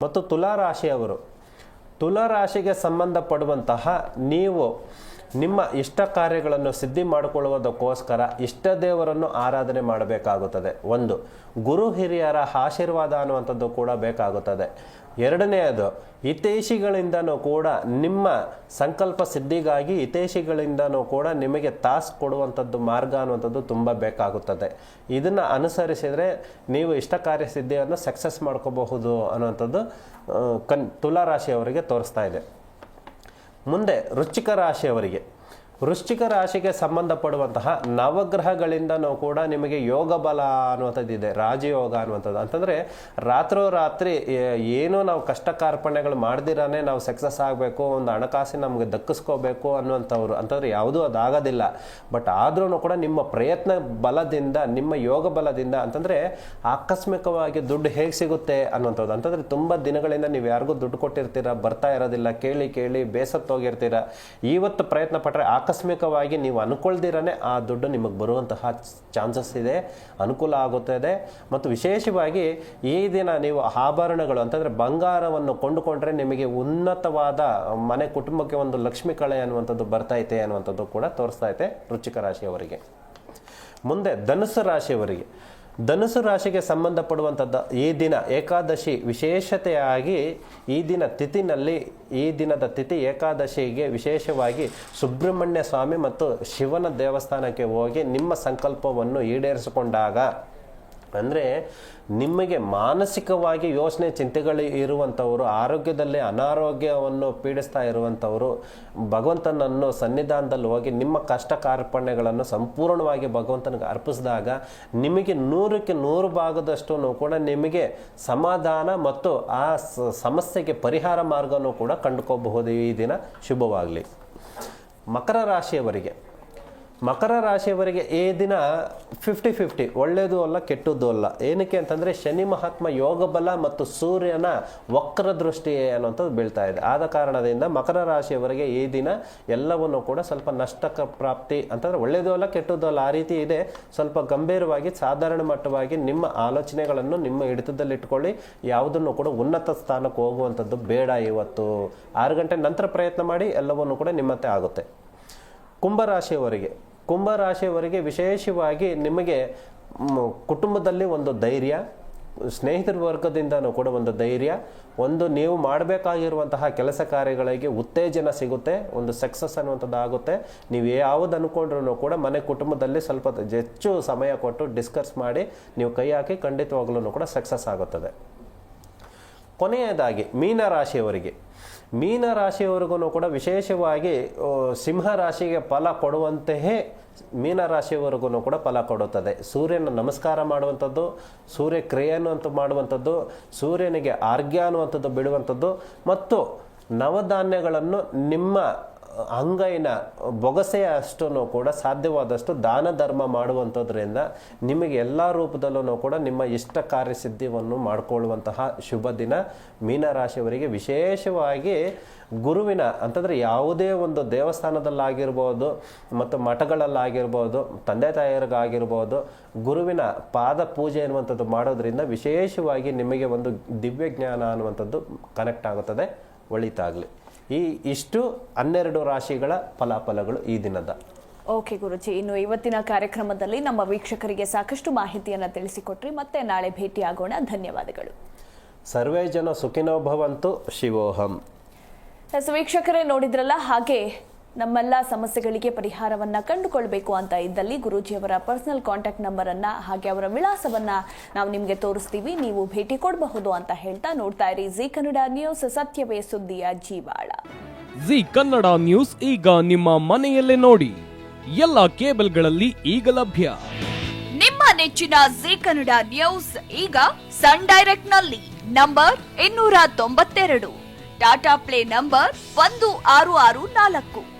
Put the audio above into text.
ಮತ್ತು ತುಲಾ ರಾಶಿಗೆ ಸಂಬಂಧಪಡುವಂತಹ ನೀವು ನಿಮ್ಮ ಇಷ್ಟ ಕಾರ್ಯಗಳನ್ನು ಸಿದ್ಧಿ ಮಾಡಿಕೊಳ್ಳುವುದಕ್ಕೋಸ್ಕರ ಇಷ್ಟ ದೇವರನ್ನು ಆರಾಧನೆ ಮಾಡಬೇಕಾಗುತ್ತದೆ. ಒಂದು, ಗುರು ಹಿರಿಯರ ಆಶೀರ್ವಾದ ಅನ್ನುವಂಥದ್ದು ಕೂಡ ಬೇಕಾಗುತ್ತದೆ. ಎರಡನೆಯದು, ಹಿತೈಷಿಗಳಿಂದನೂ ಕೂಡ ನಿಮ್ಮ ಸಂಕಲ್ಪ ಸಿದ್ಧಿಗಾಗಿ ಹಿತೈಷಿಗಳಿಂದನೂ ಕೂಡ ನಿಮಗೆ ತಾಸ್ ಕೊಡುವಂಥದ್ದು ಮಾರ್ಗ ಅನ್ನುವಂಥದ್ದು ತುಂಬ ಬೇಕಾಗುತ್ತದೆ. ಇದನ್ನು ಅನುಸರಿಸಿದರೆ ನೀವು ಇಷ್ಟ ಕಾರ್ಯ ಸಿದ್ಧಿಯನ್ನು ಸಕ್ಸಸ್ ಮಾಡ್ಕೋಬಹುದು ಅನ್ನುವಂಥದ್ದು ಕನ್ ತುಲಾ ರಾಶಿಯವರಿಗೆ ತೋರಿಸ್ತಾ ಇದೆ. ಮುಂದೆ ವೃಶ್ಚಿಕ ರಾಶಿಯವರಿಗೆ. ವೃಶ್ಚಿಕ ರಾಶಿಗೆ ಸಂಬಂಧಪಡುವಂತಹ ನವಗ್ರಹಗಳಿಂದನೂ ಕೂಡ ನಿಮಗೆ ಯೋಗ ಬಲ ಅನ್ನುವಂಥದ್ದು ಇದೆ, ರಾಜಯೋಗ ಅನ್ನುವಂಥದ್ದು. ಅಂತಂದರೆ ರಾತ್ರೋರಾತ್ರಿ ರಾತ್ರಿ ಏನೋ ನಾವು ಕಷ್ಟ ಕಾರ್ಪಣ್ಯಗಳು ಮಾಡ್ದಿರಾನೆ ನಾವು ಸಕ್ಸಸ್ ಆಗಬೇಕು, ಒಂದು ಹಣಕಾಸಿನ ನಮಗೆ ದಕ್ಕಿಸ್ಕೋಬೇಕು ಅನ್ನುವಂಥವ್ರು. ಅಂತಂದರೆ ಯಾವುದೂ ಅದಾಗೋದಿಲ್ಲ. ಬಟ್ ಆದ್ರೂ ಕೂಡ ನಿಮ್ಮ ಪ್ರಯತ್ನ ಬಲದಿಂದ, ನಿಮ್ಮ ಯೋಗ ಬಲದಿಂದ ಅಂತಂದರೆ ಆಕಸ್ಮಿಕವಾಗಿ ದುಡ್ಡು ಹೇಗೆ ಸಿಗುತ್ತೆ ಅನ್ನುವಂಥದ್ದು. ಅಂತಂದರೆ ತುಂಬ ದಿನಗಳಿಂದ ನೀವು ಯಾರಿಗೂ ದುಡ್ಡು ಕೊಟ್ಟಿರ್ತೀರ, ಬರ್ತಾ ಇರೋದಿಲ್ಲ, ಕೇಳಿ ಕೇಳಿ ಬೇಸತ್ತೋಗಿರ್ತೀರ. ಇವತ್ತು ಪ್ರಯತ್ನ ಪಟ್ಟರೆ ಆಕಸ್ಮಿಕವಾಗಿ ನೀವು ಅನ್ಕೊಳ್ದಿರನೇ ಆ ದುಡ್ಡು ನಿಮಗೆ ಬರುವಂತಹ ಚಾನ್ಸಸ್ ಇದೆ, ಅನುಕೂಲ ಆಗುತ್ತದೆ ಮತ್ತು ವಿಶೇಷವಾಗಿ ಈ ದಿನ ನೀವು ಆಭರಣಗಳು ಅಂತಂದರೆ ಬಂಗಾರವನ್ನು ಕೊಂಡುಕೊಂಡ್ರೆ ನಿಮಗೆ ಉನ್ನತವಾದ ಮನೆ ಕುಟುಂಬಕ್ಕೆ ಒಂದು ಲಕ್ಷ್ಮಿ ಕಳೆ ಅನ್ನುವಂಥದ್ದು ಬರ್ತೈತೆ ಅನ್ನುವಂಥದ್ದು ಕೂಡ ತೋರಿಸ್ತಾ ಐತೆ ವೃಶ್ಚಿಕ ರಾಶಿಯವರಿಗೆ. ಮುಂದೆ ಧನುಸು ರಾಶಿಯವರಿಗೆ. ಧನುಸು ರಾಶಿಗೆ ಸಂಬಂಧಪಡುವಂಥದ್ದು ಈ ದಿನ ಏಕಾದಶಿ ವಿಶೇಷತೆಯಾಗಿ ಈ ದಿನ ತಿಥಿನಲ್ಲಿ ಈ ದಿನದ ತಿಥಿ ಏಕಾದಶಿಗೆ ವಿಶೇಷವಾಗಿ ಸುಬ್ರಹ್ಮಣ್ಯ ಸ್ವಾಮಿ ಮತ್ತು ಶಿವನ ದೇವಸ್ಥಾನಕ್ಕೆ ಹೋಗಿ ನಿಮ್ಮ ಸಂಕಲ್ಪವನ್ನು ಈಡೇರಿಸಿಕೊಂಡಾಗ ಅಂದರೆ ನಿಮಗೆ ಮಾನಸಿಕವಾಗಿ ಯೋಚನೆ ಚಿಂತೆಗಳು ಇರುವಂಥವರು, ಆರೋಗ್ಯದಲ್ಲಿ ಅನಾರೋಗ್ಯವನ್ನು ಪೀಡಿಸ್ತಾ ಇರುವಂಥವರು, ಭಗವಂತನನ್ನು ಸನ್ನಿಧಾನದಲ್ಲಿ ಹೋಗಿ ನಿಮ್ಮ ಕಷ್ಟ ಕಾರ್ಪಣ್ಯಗಳನ್ನು ಸಂಪೂರ್ಣವಾಗಿ ಭಗವಂತನಿಗೆ ಅರ್ಪಿಸಿದಾಗ ನಿಮಗೆ ನೂರಕ್ಕೆ ನೂರು ಭಾಗದಷ್ಟು ಕೂಡ ನಿಮಗೆ ಸಮಾಧಾನ ಮತ್ತು ಆ ಸಮಸ್ಯೆಗೆ ಪರಿಹಾರ ಮಾರ್ಗನೂ ಕೂಡ ಕಂಡುಕೋಬಹುದು ಈ ದಿನ ಶುಭವಾಗಲಿ. ಮಕರ ರಾಶಿಯವರಿಗೆ ಮಕರ ರಾಶಿಯವರಿಗೆ ಈ ದಿನ ಫಿಫ್ಟಿ ಫಿಫ್ಟಿ ಒಳ್ಳೆಯದು ಅಲ್ಲ, ಕೆಟ್ಟದ್ದು ಅಲ್ಲ. ಏನಕ್ಕೆ ಅಂತಂದರೆ, ಶನಿ ಮಹಾತ್ಮ ಯೋಗ ಬಲ ಮತ್ತು ಸೂರ್ಯನ ವಕ್ರ ದೃಷ್ಟಿ ಅನ್ನುವಂಥದ್ದು ಬೀಳ್ತಾ ಇದೆ. ಆದ ಕಾರಣದಿಂದ ಮಕರ ರಾಶಿಯವರಿಗೆ ಈ ದಿನ ಎಲ್ಲವನ್ನು ಕೂಡ ಸ್ವಲ್ಪ ನಷ್ಟಕ ಪ್ರಾಪ್ತಿ ಅಂತಂದರೆ ಒಳ್ಳೆಯದು ಅಲ್ಲ, ಕೆಟ್ಟದ್ದು ಅಲ್ಲ, ಆ ರೀತಿ ಇದೆ. ಸ್ವಲ್ಪ ಗಂಭೀರವಾಗಿ, ಸಾಧಾರಣ ಮಟ್ಟವಾಗಿ ನಿಮ್ಮ ಆಲೋಚನೆಗಳನ್ನು ನಿಮ್ಮ ಹಿಡಿತದಲ್ಲಿಟ್ಕೊಳ್ಳಿ. ಯಾವುದನ್ನು ಕೂಡ ಉನ್ನತ ಸ್ಥಾನಕ್ಕೆ ಹೋಗುವಂಥದ್ದು ಬೇಡ ಇವತ್ತು. ಆರು ಗಂಟೆ ನಂತರ ಪ್ರಯತ್ನ ಮಾಡಿ, ಎಲ್ಲವನ್ನು ಕೂಡ ನಿಮ್ಮತ್ತೆ ಆಗುತ್ತೆ. ಕುಂಭರಾಶಿಯವರಿಗೆ ಕುಂಭರಾಶಿಯವರಿಗೆ ವಿಶೇಷವಾಗಿ ನಿಮಗೆ ಕುಟುಂಬದಲ್ಲಿ ಒಂದು ಧೈರ್ಯ, ಸ್ನೇಹಿತರ ವರ್ಗದಿಂದನೂ ಕೂಡ ಒಂದು ಧೈರ್ಯ, ಒಂದು ನೀವು ಮಾಡಬೇಕಾಗಿರುವಂತಹ ಕೆಲಸ ಕಾರ್ಯಗಳಿಗೆ ಉತ್ತೇಜನ ಸಿಗುತ್ತೆ, ಒಂದು ಸಕ್ಸಸ್ ಅನ್ನುವಂಥದ್ದು ಆಗುತ್ತೆ ನೀವು ಯಾವುದು ಅಂದ್ಕೊಂಡ್ರೂ ಕೂಡ ಮನೆ ಕುಟುಂಬದಲ್ಲಿ ಸ್ವಲ್ಪ ಹೆಚ್ಚು ಸಮಯ ಕೊಟ್ಟು ಡಿಸ್ಕಸ್ ಮಾಡಿ, ನೀವು ಕೈ ಹಾಕಿ ಖಂಡಿತವಾಗ್ಲೂ ಕೂಡ ಸಕ್ಸಸ್ ಆಗುತ್ತದೆ. ಕೊನೆಯದಾಗಿ, ಮೀನ ರಾಶಿಯವರಿಗೆ. ಮೀನ ರಾಶಿಯವರಿಗೂ ಕೂಡ ವಿಶೇಷವಾಗಿ ಸಿಂಹ ರಾಶಿಗೆ ಫಲ ಕೊಡುವಂತೆಯೇ ಮೀನ ರಾಶಿಯವರೆಗೂ ಕೂಡ ಫಲ ಕೊಡುತ್ತದೆ. ಸೂರ್ಯನ ನಮಸ್ಕಾರ ಮಾಡುವಂಥದ್ದು, ಸೂರ್ಯ ಕ್ರಿಯೆಯನ್ನು ಅಂತ ಮಾಡುವಂಥದ್ದು, ಸೂರ್ಯನಿಗೆ ಆರ್ಗ್ಯ ಅನ್ನುವಂಥದ್ದು ಬಿಡುವಂಥದ್ದು, ಮತ್ತು ನವಧಾನ್ಯಗಳನ್ನು ನಿಮ್ಮ ಅಂಗೈನ ಬೊಗಸೆಯ ಅಷ್ಟೂ ಕೂಡ ಸಾಧ್ಯವಾದಷ್ಟು ದಾನ ಧರ್ಮ ಮಾಡುವಂಥದ್ರಿಂದ ನಿಮಗೆ ಎಲ್ಲ ರೂಪದಲ್ಲೂ ಕೂಡ ನಿಮ್ಮ ಇಷ್ಟ ಕಾರ್ಯಸಿದ್ಧಿಯನ್ನು ಮಾಡಿಕೊಳ್ಳುವಂತಹ ಶುಭ ದಿನ ಮೀನರಾಶಿಯವರಿಗೆ. ವಿಶೇಷವಾಗಿ ಗುರುವಿನ ಅಂತಂದರೆ ಯಾವುದೇ ಒಂದು ದೇವಸ್ಥಾನದಲ್ಲಾಗಿರ್ಬೋದು ಮತ್ತು ಮಠಗಳಲ್ಲಾಗಿರ್ಬೋದು, ತಂದೆ ತಾಯಿಯರಿಗಾಗಿರ್ಬೋದು, ಗುರುವಿನ ಪಾದ ಪೂಜೆ ಅನ್ನುವಂಥದ್ದು ಮಾಡೋದ್ರಿಂದ ವಿಶೇಷವಾಗಿ ನಿಮಗೆ ಒಂದು ದಿವ್ಯ ಜ್ಞಾನ ಅನ್ನುವಂಥದ್ದು ಕನೆಕ್ಟ್ ಆಗುತ್ತದೆ, ಒಳಿತಾಗಲಿ. ಈ ಇಷ್ಟು ಹನ್ನೆರಡು ರಾಶಿಗಳ ಫಲಾಫಲಗಳು ಈ ದಿನದ. ಓಕೆ ಗುರುಜಿ ಇನ್ನು ಇವತ್ತಿನ ಕಾರ್ಯಕ್ರಮದಲ್ಲಿ ನಮ್ಮ ವೀಕ್ಷಕರಿಗೆ ಸಾಕಷ್ಟು ಮಾಹಿತಿಯನ್ನು ತಿಳಿಸಿಕೊಟ್ರಿ. ಮತ್ತೆ ನಾಳೆ ಭೇಟಿಯಾಗೋಣ. ಧನ್ಯವಾದಗಳು. ಸರ್ವೇ ಜನ ಸುಖಿನೋ ಭವಂತು ಶಿವೋಹಂ. ಎಸ್ ವೀಕ್ಷಕರೇ ನೋಡಿದ್ರಲ್ಲ ಹಾಗೆ ನಮ್ಮೆಲ್ಲ ಸಮಸ್ಯೆಗಳಿಗೆ ಪರಿಹಾರವನ್ನ ಕಂಡುಕೊಳ್ಬೇಕು ಅಂತ ಇದ್ದಲ್ಲಿ ಗುರೂಜಿಯವರ ಪರ್ಸನಲ್ ಕಾಂಟ್ಯಾಕ್ಟ್ ನಂಬರ್ ಅನ್ನ ಹಾಗೆ ಅವರ ವಿಳಾಸವನ್ನ ನಾವು ನಿಮಗೆ ತೋರಿಸ್ತೀವಿ. ನೀವು ಭೇಟಿ ಕೊಡಬಹುದು ಅಂತ ಹೇಳ್ತಾ ನೋಡ್ತಾ ಇರಿ. ಜಿ ಕನ್ನಡ ನ್ಯೂಸ್ ಸತ್ಯವೇ ಸುದ್ದಿಯ ಜೀವಾಳ. ಜಿ ಕನ್ನಡ ನ್ಯೂಸ್ ಈಗ ನಿಮ್ಮ ಮನೆಯಲ್ಲೇ ನೋಡಿ. ಎಲ್ಲ ಕೇಬಲ್ಗಳಲ್ಲಿ ಈಗ ಲಭ್ಯ. ನಿಮ್ಮ ನೆಚ್ಚಿನ ಜಿ ಕನ್ನಡ ನ್ಯೂಸ್ ಈಗ ಸನ್ ಡೈರೆಕ್ಟ್ನಲ್ಲಿ ನಂಬರ್ ಇನ್ನೂರ ತೊಂಬತ್ತೆರಡು. ಟಾಟಾ ಪ್ಲೇ ನಂಬರ್ ಒಂದು ಆರು ಆರು ನಾಲ್ಕು.